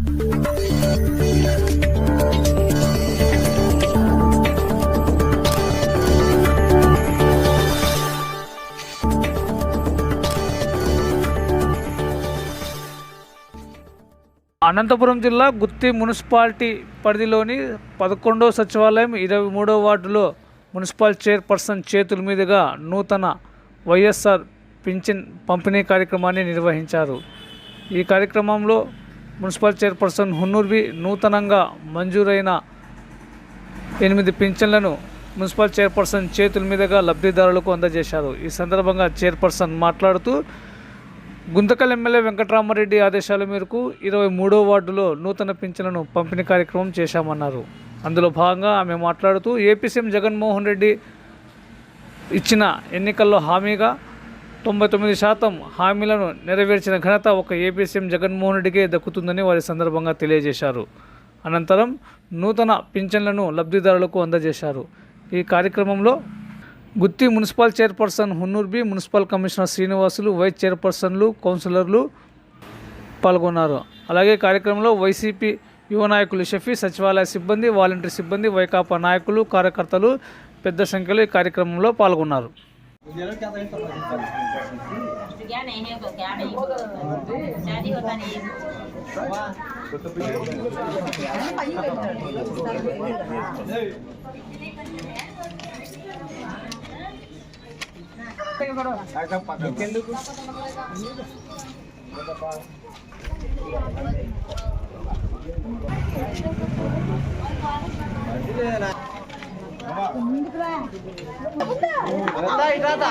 అనంతపురం జిల్లా గుత్తి మున్సిపాలిటీ పరిధిలోని పదకొండో సచివాలయం ఇరవై మూడో వార్డులో మున్సిపల్ చైర్పర్సన్ చేతుల మీదుగా నూతన వైఎస్ఆర్ పింఛన్ పంపిణీ కార్యక్రమాన్ని నిర్వహించారు. ఈ కార్యక్రమంలో మున్సిపల్ చైర్పర్సన్ హున్నూర్వి నూతనంగా మంజూరైన ఎనిమిది పింఛన్లను మున్సిపల్ చైర్పర్సన్ చేతుల మీదుగా లబ్ధిదారులకు అందజేశారు. ఈ సందర్భంగా చైర్పర్సన్ మాట్లాడుతూ గుంతకల్ ఎమ్మెల్యే వెంకటరామరెడ్డి ఆదేశాల మేరకు ఇరవై మూడో వార్డులో నూతన పింఛన్లను పంపిణీ కార్యక్రమం చేశామన్నారు. అందులో భాగంగా ఆమె మాట్లాడుతూ ఏపీ సీఎం జగన్మోహన్ రెడ్డి ఇచ్చిన ఎన్నికల్లో హామీగా తొంభై తొమ్మిది శాతం హామీలను నెరవేర్చిన ఘనత ఒక ఏపీ సీఎం జగన్మోహన్ రెడ్డికే దక్కుతుందని వారి సందర్భంగా తెలియజేశారు. అనంతరం నూతన పింఛన్లను లబ్ధిదారులకు అందజేశారు. ఈ కార్యక్రమంలో Gooty municipal chairperson Hunnurbi municipal commissioner Srinivasulu vice చైర్పర్సన్లు కౌన్సిలర్లు పాల్గొన్నారు. అలాగే కార్యక్రమంలో వైసీపీ యువ నాయకులు షఫీ సచివాలయ సిబ్బంది వాలంటీర్ సిబ్బంది వైకాపా నాయకులు కార్యకర్తలు పెద్ద సంఖ్యలో ఈ కార్యక్రమంలో పాల్గొన్నారు. क्या नहीं है तो क्या नहीं? शादी होता नहीं है। కదా?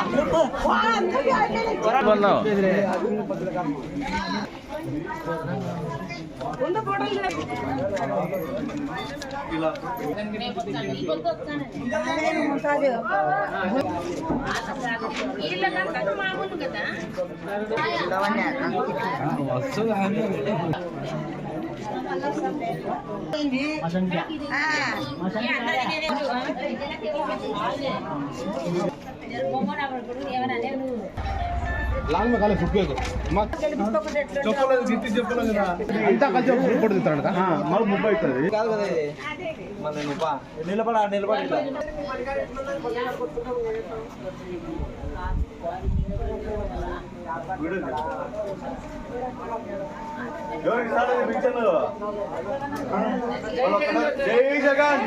లాంగ్ కాలే ఫుట్వేర్ చెప్పలేదు గిట్టి చెప్పలేదు కదా. అంతా కలిసి ఫుట్ కొడుతాడు కదా మాకు ముప్పై అవుతుంది. కాదు కదా ఇది? మన నువ్వు నిలబడ నిలబడి ఇట్లా. జై జగన్.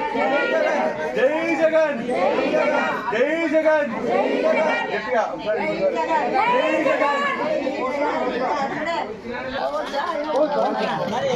జై జగన్. జై జగన్. గట్టిగా ఒకసారి జై జగన్. మరి